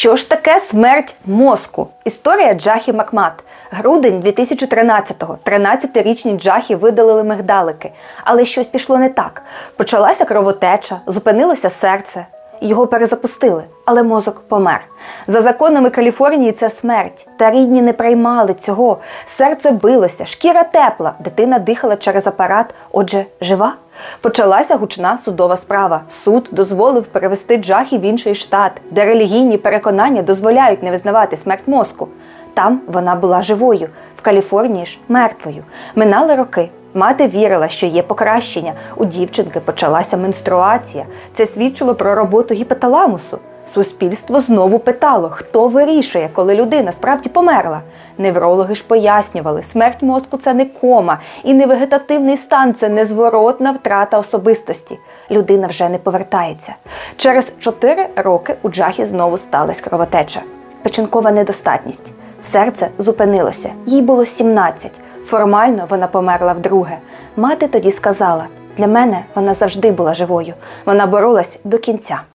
Що ж таке смерть мозку? Історія Джахі Макмат. Грудень 2013-го. 13-річні Джахі видалили мигдалики. Але щось пішло не так. Почалася кровотеча, зупинилося серце. Його перезапустили, але мозок помер. За законами Каліфорнії це смерть. Та рідні не приймали цього. Серце билося, шкіра тепла, дитина дихала через апарат, отже, жива. Почалася гучна судова справа. Суд дозволив перевести Джахі в інший штат, де релігійні переконання дозволяють не визнавати смерть мозку. Там вона була живою, в Каліфорнії ж мертвою. Минали роки. Мати вірила, що є покращення. У дівчинки почалася менструація. Це свідчило про роботу гіпоталамусу. Суспільство знову питало, хто вирішує, коли людина справді померла. Неврологи ж пояснювали, смерть мозку це не кома і не вегетативний стан, це незворотна втрата особистості. Людина вже не повертається. Через 4 роки у Джахі знову сталася кровотеча. Печінкова недостатність. Серце зупинилося, їй було 17. Формально вона померла вдруге. Мати тоді сказала: для мене вона завжди була живою. Вона боролась до кінця.